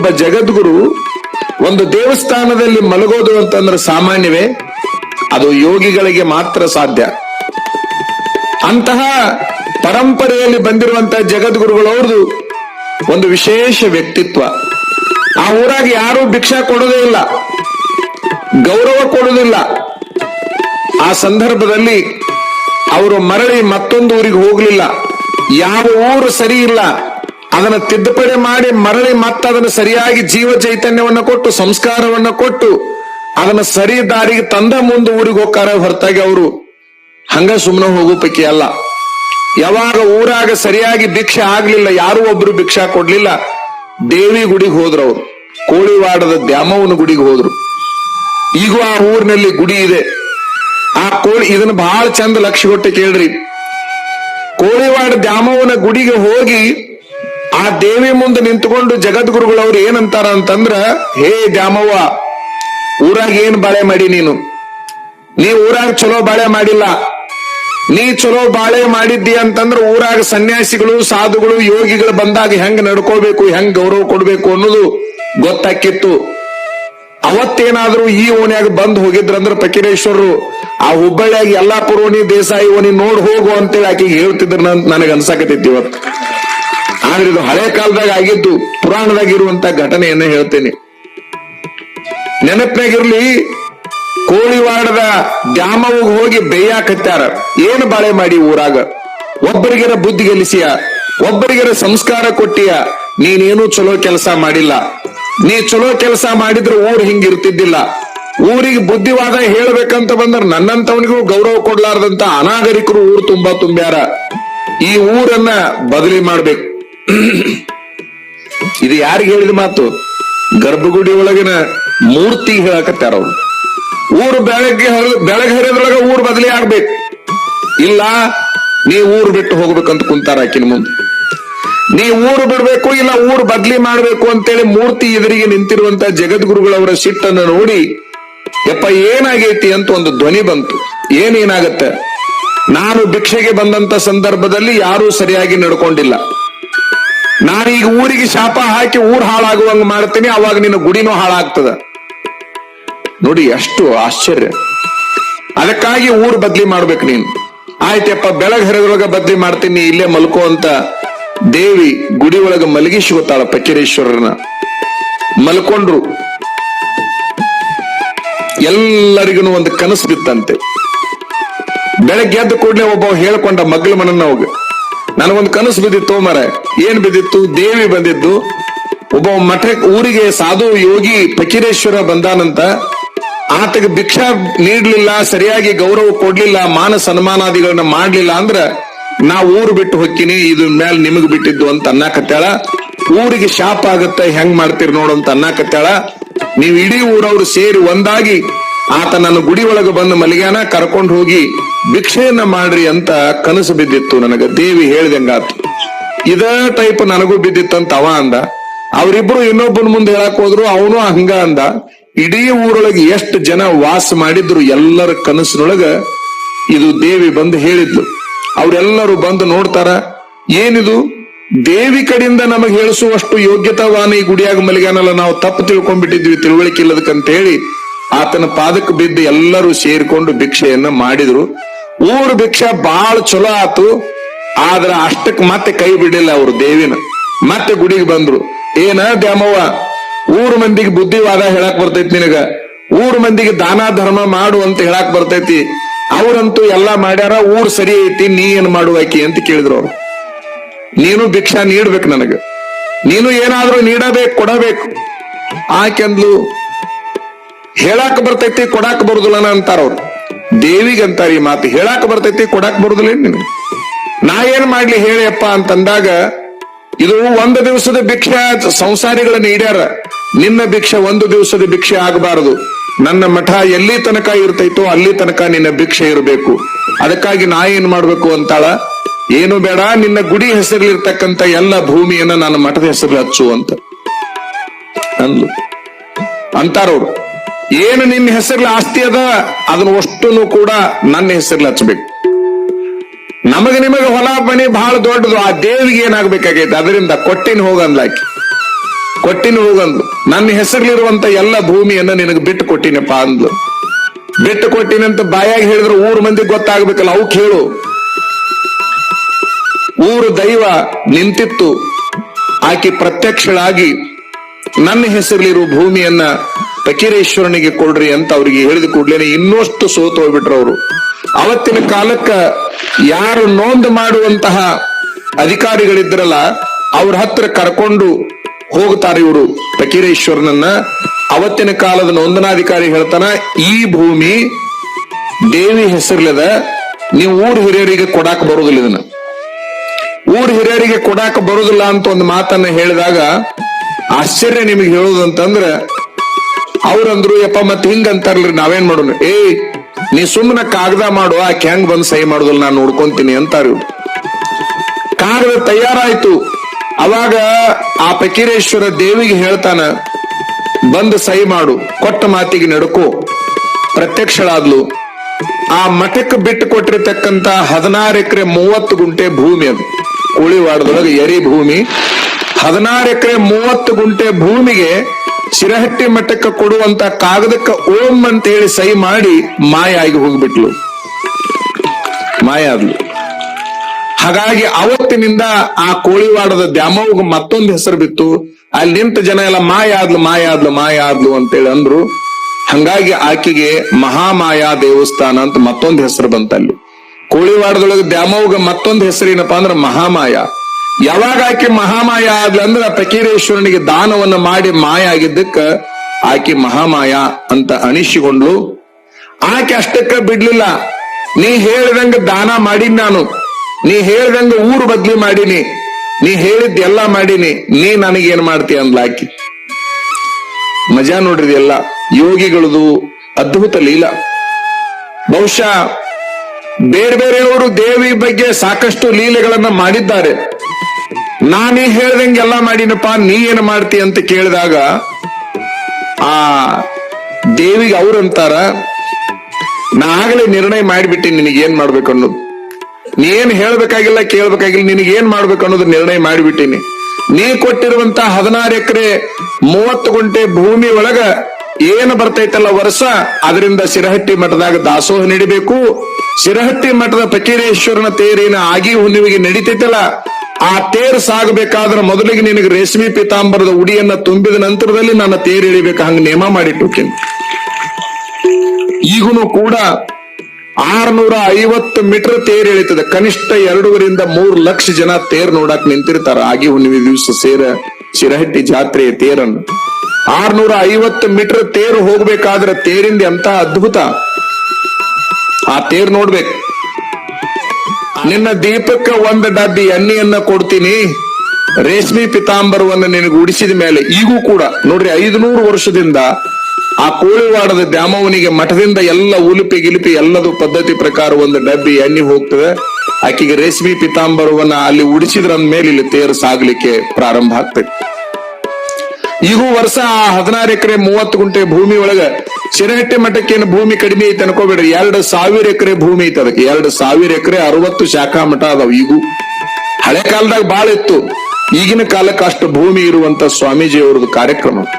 ಒಬ್ಬ ಜಗದ್ಗುರು ಒಂದು ದೇವಸ್ಥಾನದಲ್ಲಿ ಮಲಗೋದು ಅಂತಂದ್ರೆ ಸಾಮಾನ್ಯವೇ, ಅದು ಯೋಗಿಗಳಿಗೆ ಮಾತ್ರ ಸಾಧ್ಯ. ಅಂತಹ ಪರಂಪರೆಯಲ್ಲಿ ಬಂದಿರುವಂತಹ ಜಗದ್ಗುರುಗಳವ್ರದ್ದು ಒಂದು ವಿಶೇಷ ವ್ಯಕ್ತಿತ್ವ. ಆ ಊರಾಗ ಯಾರು ಭಿಕ್ಷಾ ಕೊಡೋದೇ ಇಲ್ಲ, ಗೌರವ ಕೊಡುವುದಿಲ್ಲ. ಆ ಸಂದರ್ಭದಲ್ಲಿ ಅವರು ಮರಳಿ ಮತ್ತೊಂದು ಊರಿಗೆ ಹೋಗ್ಲಿಲ್ಲ. ಯಾವ ಊರು ಸರಿ ಇಲ್ಲ. ಅದನ್ನ ತಿದ್ದುಪಡಿ ಮಾಡಿ ಮರಳಿ ಮತ್ತೆ ಅದನ್ನು ಸರಿಯಾಗಿ ಜೀವ ಚೈತನ್ಯವನ್ನು ಕೊಟ್ಟು, ಸಂಸ್ಕಾರವನ್ನು ಕೊಟ್ಟು, ಅದನ್ನು ಸರಿ ದಾರಿಗೆ ತಂದ ಮುಂದೆ ಊರಿಗೆ ಹೋಗ್ತಾರೆ ಹೊರತಾಗಿ ಅವರು. ಹಂಗ ಸುಮ್ಮನೆ ಹೋಗೋ ಪೈಕಿ ಅಲ್ಲ. ಯಾವಾಗ ಊರಾಗ ಸರಿಯಾಗಿ ಭಿಕ್ಷೆ ಆಗ್ಲಿಲ್ಲ, ಯಾರು ಒಬ್ರು ಭಿಕ್ಷಾ ಕೊಡ್ಲಿಲ್ಲ, ದೇವಿ ಗುಡಿಗೆ ಹೋದ್ರು ಅವರು. ಕೋಳಿವಾಡದ ದ್ಯಾಮವನ ಗುಡಿಗೆ ಹೋದ್ರು. ಈಗ ಆ ಊರಿನಲ್ಲಿ ಗುಡಿ ಇದೆ. ಆ ಕೋಳಿ ಇದನ್ನ ಬಹಳ ಚಂದ ಲಕ್ಷ ಕೊಟ್ಟು ಕೇಳ್ರಿ. ಕೋಳಿವಾಡ ದ್ಯಾಮವನ ಗುಡಿಗೆ ಹೋಗಿ ಆ ದೇವಿ ಮುಂದೆ ನಿಂತುಕೊಂಡು ಜಗದ್ಗುರುಗಳವ್ರು ಏನಂತಾರ ಅಂತಂದ್ರ, ಹೇ ದ್ಯಾಮವ್ವ, ಊರಾಗ ಏನ್ ಬಾಳೆ ಮಾಡಿ ನೀನು? ನೀ ಊರಾಗ ಚಲೋ ಬಾಳೆ ಮಾಡಿಲ್ಲ. ನೀ ಚಲೋ ಬಾಳೆ ಮಾಡಿದ್ದಿ ಅಂತಂದ್ರ ಊರಾಗ ಸನ್ಯಾಸಿಗಳು, ಸಾಧುಗಳು, ಯೋಗಿಗಳು ಬಂದಾಗ ಹೆಂಗ್ ನಡ್ಕೋಬೇಕು, ಹೆಂಗ್ ಗೌರವ ಕೊಡ್ಬೇಕು ಅನ್ನೋದು ಗೊತ್ತಾಕಿತ್ತು. ಅವತ್ತೇನಾದ್ರೂ ಈ ಓಣ್ಯಾಗ ಬಂದ್ ಹೋಗಿದ್ರಂದ್ರ ಫಕೀರೇಶ್ವರರು, ಆ ಹುಬ್ಬಳ್ಳಿಯಾಗ ಎಲ್ಲಾ ಪುರೋಣಿ ದೇಸಾಯಿ ಓಣಿ ನೋಡ್ ಹೋಗು ಅಂತೇಳಿ ಆಕೆಗೆ ಹೇಳ್ತಿದ್ರ ನನಗೆ ಅನ್ಸಾಕತೈತಿ ಇವತ್ತು. ಆದ್ರೆ ಇದು ಹಳೆ ಕಾಲದಾಗ ಆಗಿದ್ದು ಪುರಾಣದಾಗ ಇರುವಂತ ಘಟನೆಯನ್ನ ಹೇಳ್ತೇನೆ. ನೆನಪಿನಾಗಿರ್ಲಿ, ಕೋಳಿವಾಡದ ದ್ಯಾಮವ್ಗ ಹೋಗಿ ಬೇಯಾಕತ್ಯಾರ ಏನು ಬಾಳೆ ಮಾಡಿ ಊರಾಗ? ಒಬ್ಬರಿಗೆರ ಬುದ್ಧಿ ಗೆಲ್ಲಿಸಿಯ? ಒಬ್ಬರಿಗೆರ ಸಂಸ್ಕಾರ ಕೊಟ್ಟಿಯ? ನೀನೇನು ಚಲೋ ಕೆಲಸ ಮಾಡಿಲ್ಲ. ನೀ ಚಲೋ ಕೆಲಸ ಮಾಡಿದ್ರೆ ಊರ್ ಹಿಂಗಿರ್ತಿದ್ದಿಲ್ಲ ಊರಿಗೆ ಬುದ್ಧಿವಾದ ಹೇಳ್ಬೇಕಂತ ಬಂದ್ರ ನನ್ನಂತವನಿಗೂ ಗೌರವ ಕೊಡ್ಲಾರ್ದಂತ ಅನಾಗರಿಕರು ಊರು ತುಂಬಾ ತುಂಬ್ಯಾರ. ಈ ಊರನ್ನ ಬದಲಿ ಮಾಡ್ಬೇಕು. ಇದು ಯಾರಿಗೆ ಹೇಳಿದ ಮಾತು? ಗರ್ಭಗುಡಿ ಒಳಗಿನ ಮೂರ್ತಿ ಹೇಳಕತ್ತಾರ ಅವ್ರು. ಊರು ಬೆಳಗ್ಗೆ ಬೆಳಗ್ಗೆ ಹರಿದ್ರೊಳಗ ಊರು ಬದಲಿ ಆಗ್ಬೇಕು. ಇಲ್ಲ, ನೀ ಊರು ಬಿಟ್ಟು ಹೋಗ್ಬೇಕಂತ ಕುಂತಾರ ಆಕಿನ ಮುಂದೆ. ನೀ ಊರು ಬಿಡ್ಬೇಕು, ಇಲ್ಲ ಊರು ಬದ್ಲಿ ಮಾಡ್ಬೇಕು ಅಂತೇಳಿ ಮೂರ್ತಿ ಎದುರಿಗೆ ನಿಂತಿರುವಂತ ಜಗದ್ಗುರುಗಳವರ ಸಿಟ್ಟನ್ನು ನೋಡಿ ಯಪ್ಪ ಏನಾಗೈತಿ ಅಂತ ಒಂದು ಧ್ವನಿ ಬಂತು. ಏನೇನಾಗತ್ತೆ? ನಾನು ಭಿಕ್ಷೆಗೆ ಬಂದಂತ ಸಂದರ್ಭದಲ್ಲಿ ಯಾರೂ ಸರಿಯಾಗಿ ನಡ್ಕೊಂಡಿಲ್ಲ. ನಾನೀಗ ಊರಿಗೆ ಶಾಪ ಹಾಕಿ ಊರ್ ಹಾಳಾಗುವಂಗ ಮಾಡ್ತೀನಿ, ಅವಾಗ ನಿನ್ನ ಗುಡಿನೂ ಹಾಳಾಗ್ತದ. ನೋಡಿ ಎಷ್ಟು ಆಶ್ಚರ್ಯ. ಅದಕ್ಕಾಗಿ ಊರ್ ಬದ್ಲಿ ಮಾಡ್ಬೇಕು ನೀನು. ಆಯ್ತಪ್ಪ, ಬೆಳಗ್ ಹರಿದ್ರೊಳಗ ಬದ್ಲಿ ಮಾಡ್ತೀನಿ ಇಲ್ಲೇ ಮಲ್ಕೋ ಅಂತ ದೇವಿ ಗುಡಿ ಒಳಗ ಮಲಗಿ ಗೊತ್ತಾಳ ಪಕ್ಕಿರೇಶ್ವರನ. ಮಲ್ಕೊಂಡ್ರು. ಎಲ್ಲರಿಗೂ ಒಂದು ಕನಸು ಬಿತ್ತಂತೆ. ಬೆಳಗ್ಗೆ ಎದ್ದ ಕೂಡಲೇ ಒಬ್ಬ ಹೇಳ್ಕೊಂಡ ಮಗ್ಲ ಮನನ್ನ ಹೋಗ ನನಗೊಂದು ಕನಸು ಬಿದ್ದಿತ್ತು ಮರ ಏನ್ ಬಿದ್ದಿತ್ತು? ದೇವಿ ಬಂದಿದ್ದು. ಒಬ್ಬ ಮಠ ಊರಿಗೆ ಸಾಧು ಯೋಗಿ ಫಕೀರೇಶ್ವರ ಬಂದಾನಂತ. ಆತಗೆ ಭಿಕ್ಷಾ ನೀಡ್ಲಿಲ್ಲ, ಸರಿಯಾಗಿ ಗೌರವ ಕೊಡ್ಲಿಲ್ಲ, ಮಾನ ಸನ್ಮಾನಾದಿಗಳನ್ನ ಮಾಡ್ಲಿಲ್ಲ ಅಂದ್ರ ನಾ ಊರು ಬಿಟ್ಟು ಹೊಕ್ಕಿನಿ ಇದ್ರ ಮೇಲೆ ನಿಮಗ್ ಬಿಟ್ಟಿದ್ದು ಅಂತ ಅನ್ನಕತ್ತಾಳ. ಊರಿಗೆ ಶಾಪ ಆಗತ್ತ, ಹೆಂಗ್ ಮಾಡ್ತೀರಿ ನೋಡು ಅಂತ ಅನ್ನಕತ್ತಾಳ. ನೀವ್ ಇಡೀ ಊರವ್ರು ಸೇರಿ ಒಂದಾಗಿ ಆತ ನನ್ನ ಗುಡಿ ಒಳಗೆ ಬಂದು ಮಲಿಗ್ಯಾನ, ಕರ್ಕೊಂಡು ಹೋಗಿ ಭಿಕ್ಷೆಯನ್ನ ಮಾಡ್ರಿ ಅಂತ ಕನಸು ಬಿದ್ದಿತ್ತು ನನಗ. ದೇವಿ ಹೇಳ್ದಂಗಾತು. ಇದ ಟೈಪ್ ನನಗೂ ಬಿದ್ದಿತ್ತಂತ ಅವ ಅಂದ. ಅವರಿಬ್ರು ಇನ್ನೊಬ್ಬನ ಮುಂದೆ ಹೇಳಕ್ ಹೋದ್ರು, ಅವನು ಹಂಗ ಅಂದ. ಇಡೀ ಊರೊಳಗೆ ಎಷ್ಟು ಜನ ವಾಸ ಮಾಡಿದ್ರು ಎಲ್ಲರ ಕನಸಿನೊಳಗ ಇದು ದೇವಿ ಬಂದು ಹೇಳಿದ್ಲು. ಅವರೆಲ್ಲರೂ ಬಂದು ನೋಡ್ತಾರ, ಏನಿದು? ದೇವಿ ಕಡೆಯಿಂದ ನಮಗೆ ಹೇಳಿಸುವಷ್ಟು ಯೋಗ್ಯತಾವಾನ ಈ ಗುಡಿಯಾಗ ಮಲಿಗಾನಲ್ಲ ನಾವು ತಪ್ಪು ತಿಳ್ಕೊಂಡ್ಬಿಟ್ಟಿದ್ವಿ, ತಿಳುವಳಿಕೆ ಇಲ್ಲದಕ್ಕಂತ ಹೇಳಿ ಆತನ ಪಾದಕ್ಕೆ ಬಿದ್ದು ಎಲ್ಲರೂ ಸೇರಿಕೊಂಡು ಭಿಕ್ಷೆಯನ್ನ ಮಾಡಿದ್ರು. ಊರು ಭಿಕ್ಷೆ ಬಹಳ ಚಲೋ ಆತು. ಆದ್ರ ಅಷ್ಟಕ್ ಮತ್ತೆ ಕೈ ಬಿಡಲಿಲ್ಲ ಅವರು ದೇವಿನ. ಮತ್ತೆ ಗುಡಿಗೆ ಬಂದ್ರು. ಏನ ದ್ಯಾಮವ್ವ, ಊರ್ ಮಂದಿಗೆ ಬುದ್ಧಿವಾದ ಹೇಳಕ್ ಬರ್ತೈತಿ ನಿನಗ. ಊರ್ ಮಂದಿಗೆ ದಾನ ಧರ್ಮ ಮಾಡು ಅಂತ ಹೇಳಕ್ ಬರ್ತೈತಿ. ಅವ್ರಂತೂ ಎಲ್ಲಾ ಮಾಡ್ಯಾರ, ಊರ್ ಸರಿ ಐತಿ, ನೀ ಏನ್ ಮಾಡುವಾಕಿ ಅಂತ ಕೇಳಿದ್ರು ಅವ್ರು. ನೀನು ಭಿಕ್ಷಾ ನೀಡ್ಬೇಕು ನನಗ. ನೀನು ಏನಾದ್ರೂ ನೀಡಬೇಕು, ಕೊಡಬೇಕು. ಆಕೆಂದ್ಲು ಹೇಳಾಕ ಬರ್ತೈತಿ, ಕೊಡಾಕ ಬರುದಿಲ್ಲ ಅಂತಾರ ಅವ್ರು. ದೇವಿಗೆ ಅಂತಾರ ಈ ಮಾತು. ಹೇಳಾಕ ಬರ್ತೈತಿ, ಕೊಡಾಕ ಬರುದಿಲ್ಲ ನಿನಗೆ? ನಾ ಏನ್ ಮಾಡ್ಲಿ ಹೇಳಿಯಪ್ಪ ಅಂತಂದಾಗ, ಇದು ಒಂದು ದಿವಸದ ಭಿಕ್ಷೆ ಸಂಸಾರಿಗಳನ್ನ ಇಡ್ಯಾರ ನಿನ್ನ ಭಿಕ್ಷೆ ಒಂದು ದಿವಸದ ಭಿಕ್ಷೆ ಆಗಬಾರದು. ನನ್ನ ಮಠ ಎಲ್ಲಿ ತನಕ ಇರ್ತೈತೋ ಅಲ್ಲಿ ತನಕ ನಿನ್ನ ಭಿಕ್ಷೆ ಇರಬೇಕು. ಅದಕ್ಕಾಗಿ ನಾ ಏನ್ ಮಾಡ್ಬೇಕು ಅಂತಾಳ, ಏನು ಬೇಡ, ನಿನ್ನ ಗುಡಿ ಹೆಸರಲ್ಲಿರ್ತಕ್ಕಂಥ ಎಲ್ಲ ಭೂಮಿಯನ್ನ ನನ್ನ ಮಠದ ಹೆಸರು ಹಚ್ಚು ಅಂತ ಅಂತಾರವ್ರು ಏನು ನಿನ್ನ ಹೆಸರ್ಲ ಆಸ್ತಿ ಅದ, ಅದನ್ನ ಅಷ್ಟನ್ನು ಕೂಡ ನನ್ನ ಹೆಸರ್ಲ ಹಚ್ಚಬೇಕು. ನಮಗ ನಿಮಗ ಹೊಲ, ಮನೆ ಬಹಳ ದೊಡ್ಡದು. ಆ ದೇವಿಗೆ ಏನಾಗ್ಬೇಕಾಗೈತೆ? ಅದರಿಂದ ಕೊಟ್ಟಿನ ಹೋಗಂದ್ಲಾಕಿ. ಕೊಟ್ಟಿನ ಹೋಗಂದ್ಲು. ನನ್ನ ಹೆಸರ್ಲಿರುವಂತ ಎಲ್ಲ ಭೂಮಿಯನ್ನ ನಿನಗೆ ಬಿಟ್ಟು ಕೊಟ್ಟಿನಪ್ಪ ಅಂದ್ಲು. ಬಿಟ್ಟು ಕೊಟ್ಟಿನಂತ ಬಾಯಾಗಿ ಹೇಳಿದ್ರು ಊರ್ ಮಂದಿ ಗೊತ್ತಾಗ್ಬೇಕಲ್ಲ ಅವು ಹೇಳು. ಊರು ದೈವ ನಿಂತಿತ್ತು. ಆಕೆ ಪ್ರತ್ಯಕ್ಷಳಾಗಿ ನನ್ನ ಹೆಸರಲ್ಲಿರುವ ಭೂಮಿಯನ್ನ ಫಕೀರೇಶ್ವರನಿಗೆ ಕೊಡ್ರಿ ಅಂತ ಅವ್ರಿಗೆ ಹೇಳಿದ ಕೂಡ್ಲೇನೆ ಇನ್ನಷ್ಟು ಸೋತು ಹೋಗ್ಬಿಟ್ರು ಅವರು. ಅವತ್ತಿನ ಕಾಲಕ್ಕ ಯಾರು ನೋಂದು ಮಾಡುವಂತಹ ಅಧಿಕಾರಿಗಳಿದ್ರಲ್ಲ, ಅವ್ರ ಹತ್ರ ಕರ್ಕೊಂಡು ಹೋಗ್ತಾರೆ ಇವರು ಫಕೀರೇಶ್ವರನನ್ನ ಅವತ್ತಿನ ಕಾಲದ ನೋಂದನಾಧಿಕಾರಿ ಹೇಳ್ತಾನ, ಈ ಭೂಮಿ ದೇವಿ ಹೆಸರ್ಲದ ನೀವು ಊರ್ ಹಿರಿಯರಿಗೆ ಕೊಡಾಕ ಬರುದಿಲ್ಲ ಇದನ್ನ. ಊರ್ ಹಿರಿಯರಿಗೆ ಕೊಡಾಕ ಬರುದಿಲ್ಲ ಅಂತ ಒಂದು ಮಾತನ್ನ ಹೇಳಿದಾಗ ಆಶ್ಚರ್ಯ ನಿಮಗೆ ಹೇಳುದಂತಂದ್ರ ಅವ್ರಂದ್ರು, ಯಪ್ಪ ಮತ್ ಹಿಂಗ ಅಂತಾರಲ್ರಿ ನಾವೇನ್ ಮಾಡೋಣ? ಏ ನೀ ಸುಮ್ಮನೆ ಕಾಗದ ಮಾಡು, ಆಕೆ ಹೆಂಗ್ ಬಂದ್ ಸಹಿ ಮಾಡುದಿಲ್ಲ ನಾನು ನೋಡ್ಕೊಂತೀನಿ ಅಂತಾರ ಕಾಗದ ತಯಾರಾಯ್ತು. ಅವಾಗ ಆ ಪಕೀರೇಶ್ವರ ದೇವಿಗೆ ಹೇಳ್ತಾನ, ಬಂದು ಸಹಿ ಮಾಡು, ಕೊಟ್ಟ ಮಾತಿಗೆ ನಡ್ಕೋ, ಪ್ರತ್ಯಕ್ಷಳಾದ್ಲು. ಆ ಮಠಕ್ಕೆ ಬಿಟ್ಟು ಕೊಟ್ಟಿರ್ತಕ್ಕಂತ ಹದಿನಾರು ಎಕರೆ ಮೂವತ್ತು ಗುಂಟೆ ಭೂಮಿ ಅದು. ಕೋಳಿವಾಡದೊಳಗೆ ಎರಿ ಭೂಮಿ. ಹದಿನಾರು ಎಕರೆ ಮೂವತ್ತು ಗುಂಟೆ ಭೂಮಿಗೆ ಶಿರಹಟ್ಟಿ ಮಠಕ್ಕೆ ಕೊಡುವಂತ ಕಾಗದಕ್ಕೆ ಓಂ ಅಂತ ಹೇಳಿ ಸಹಿ ಮಾಡಿ ಮಾಯ ಆಗಿ ಹೋಗ್ಬಿಟ್ಲು. ಮಾಯ ಆದ್ಲು ಹಾಗಾಗಿ ಅವತ್ತಿನಿಂದ ಆ ಕೋಳಿವಾಡದ ದ್ಯಾಮವ್ಗ ಮತ್ತೊಂದು ಹೆಸರು ಬಿತ್ತು. ಅಲ್ಲಿ ನಿಂತ ಜನ ಎಲ್ಲ ಮಾಯ ಆದ್ಲು ಮಾಯ ಆದ್ಲು ಮಾಯ ಆದ್ಲು ಅಂತೇಳಿ ಅಂದ್ರು. ಹಂಗಾಗಿ ಆಕೆಗೆ ಮಹಾಮಾಯಾ ದೇವಸ್ಥಾನ ಅಂತ ಮತ್ತೊಂದು ಹೆಸರು ಬಂತಲ್ಲಿ. ಕೋಳಿವಾಡದೊಳಗೆ ದ್ಯಾಮವ್ಗ ಮತ್ತೊಂದು ಹೆಸರೇನಪ್ಪಾ ಅಂದ್ರೆ ಮಹಾಮಾಯ. ಯಾವಾಗ ಆಕೆ ಮಹಾಮಾಯ ಆಗ್ಲಿ ಅಂದ್ರೆ ಆ ದಾನವನ್ನು ಮಾಡಿ ಮಾಯ ಆಗಿದ್ದಕ್ಕ ಆಕೆ ಮಹಾಮಾಯ ಅಂತ ಅನಿಸಿಕೊಂಡ್ಲು ಆಕೆ ಅಷ್ಟಕ್ಕ ಬಿಡ್ಲಿಲ್ಲ. ನೀ ಹೇಳ್ದಂಗ ದಾನ ಮಾಡೀನಿ ನಾನು. ನೀ ಹೇಳ್ದಂಗ ಊರು ಬದ್ಲಿ ಮಾಡೀನಿ. ನೀ ಹೇಳಿದ್ ಎಲ್ಲಾ ಮಾಡೀನಿ. ನೀ ನನಗೇನ್ ಮಾಡ್ತೀಯ ಅಂದ್ಲ ಆಕಿ. ಮಜಾ ನೋಡ್ರಿ ಎಲ್ಲ. ಯೋಗಿಗಳದು ಅದ್ಭುತ ಲೀಲ. ಬಹುಶಃ ಬೇರೆ ಬೇರೆಯವರು ದೇವಿ ಬಗ್ಗೆ ಸಾಕಷ್ಟು ಲೀಲೆಗಳನ್ನ ಮಾಡಿದ್ದಾರೆ. ನಾನೀ ಹೇಳ್ದಂಗೆಲ್ಲ ಮಾಡಿನಪ್ಪ, ನೀ ಏನ್ ಮಾಡ್ತಿ ಅಂತ ಕೇಳಿದಾಗ, ಆ ದೇವಿಗೆ ಅವ್ರಂತಾರ ನಾ ಆಗಲೇ ನಿರ್ಣಯ ಮಾಡಿಬಿಟ್ಟಿ ನಿನಗೆ ಏನ್ ಮಾಡ್ಬೇಕು ಅನ್ನೋದು. ನೀ ಏನ್ ಹೇಳ್ಬೇಕಾಗಿಲ್ಲ, ಕೇಳ್ಬೇಕಾಗಿಲ್ಲ, ನಿನಗೆ ಏನ್ ಮಾಡ್ಬೇಕು ಅನ್ನೋದು ನಿರ್ಣಯ ಮಾಡಿಬಿಟ್ಟಿನಿ. ನೀ ಕೊಟ್ಟಿರುವಂತ ಹದಿನಾರು ಎಕರೆ ಮೂವತ್ತು ಗುಂಟೆ ಭೂಮಿ ಒಳಗ ಏನು ಬರ್ತೈತಲ್ಲ ವರ್ಷ, ಅದರಿಂದ ಶಿರಹಟ್ಟಿ ಮಠದಾಗ ದಾಸೋಹ ನಡಿಬೇಕು. ಶಿರಹಟ್ಟಿ ಮಠದ ಪಕೀರೇಶ್ವರನ ತೇರಿನ ಆಗಿ ಹುಣ್ಣಿಮೆಗೆ ನಡೀತೈತಲ್ಲ ಆ ತೇರು ಸಾಗಬೇಕಾದ್ರೆ ಮೊದಲಿಗೆ ನಿನಗೆ ರೇಷ್ಮಿ ಪೀತಾಂಬರದ ಉಡಿಯನ್ನ ತುಂಬಿದ ನಂತರದಲ್ಲಿ ನನ್ನ ತೇರು ಇಳಿಬೇಕು ಹಂಗ ನೇಮ ಮಾಡಿಟ್ಟುಕೇನು ಈಗೂನು ಕೂಡ ಆರ್ನೂರ ಐವತ್ತು ಮೀಟರ್ ತೇರ್ ಎಳಿತದೆ. ಕನಿಷ್ಠ ಎರಡೂವರಿಂದ ಮೂರು ಲಕ್ಷ ಜನ ತೇರ್ ನೋಡಕ್ ನಿಂತಿರ್ತಾರ. ಆಗಿ ಹುಣ್ಣಿಮೆ ದಿವಸ ಸೇರ ಶಿರಹಟ್ಟಿ ಜಾತ್ರೆಯ ತೇರನ್ನು. ಆರ್ನೂರ ಐವತ್ತು ಮೀಟರ್ ತೇರು ಹೋಗ್ಬೇಕಾದ್ರೆ ತೇರಿಂದ ಎಂತ ಅದ್ಭುತ. ಆ ತೇರ್ ನೋಡ್ಬೇಕು. ನಿನ್ನ ದೀಪಕ್ಕೆ ಒಂದು ಡಬ್ಬಿ ಎಣ್ಣೆಯನ್ನ ಕೊಡ್ತೀನಿ. ರೇಷ್ಮಿ ಪಿತಾಂಬರವನ್ನು ನಿನಗೆ ಉಡಿಸಿದ ಮೇಲೆ ಈಗೂ ಕೂಡ ನೋಡ್ರಿ ಐದುನೂರು ವರ್ಷದಿಂದ ಆ ಕೋಳಿವಾಡದ ದ್ಯಾಮವನಿಗೆ ಮಠದಿಂದ ಎಲ್ಲ ಉಲುಪಿ ಗಿಲುಪಿ ಎಲ್ಲದು ಪದ್ಧತಿ ಪ್ರಕಾರ ಒಂದು ಡಬ್ಬಿ ಎಣ್ಣೆ ಹೋಗ್ತದೆ. ಆಕೆಗೆ ರೇಷ್ಮಿ ಪಿತಾಂಬರವನ್ನ ಅಲ್ಲಿ ಉಡಿಸಿದ್ರ ಮೇಲೆ ಇಲ್ಲಿ ತೇರು ಸಾಗ್ಲಿಕ್ಕೆ ಪ್ರಾರಂಭ ಆಗ್ತದೆ. ಈಗೂ ವರ್ಷ ಆ ಹದಿನಾರು ಎಕರೆ ಮೂವತ್ತು ಗುಂಟೆ ಭೂಮಿ ಒಳಗ ಶಿರಹಟ್ಟಿ ಮಠಕ್ಕೆ ಏನು ಭೂಮಿ ಕಡಿಮೆ ಐತೆ ಅನ್ಕೋಬೇಡ್ರಿ. ಎರಡು ಸಾವಿರ ಎಕರೆ ಭೂಮಿ ಐತೆ ಅದಕ್ಕೆ. ಎರಡು ಸಾವಿರ ಎಕರೆ ಅರವತ್ತು ಶಾಖಾ ಮಠ ಅದಾವ ಈಗೂ. ಹಳೆ ಕಾಲದಾಗ ಬಾಳ ಇತ್ತು. ಈಗಿನ ಕಾಲಕ್ಕೆ ಅಷ್ಟು ಭೂಮಿ ಇರುವಂತ ಸ್ವಾಮೀಜಿ ಅವ್ರದ್ದು ಕಾರ್ಯಕ್ರಮ.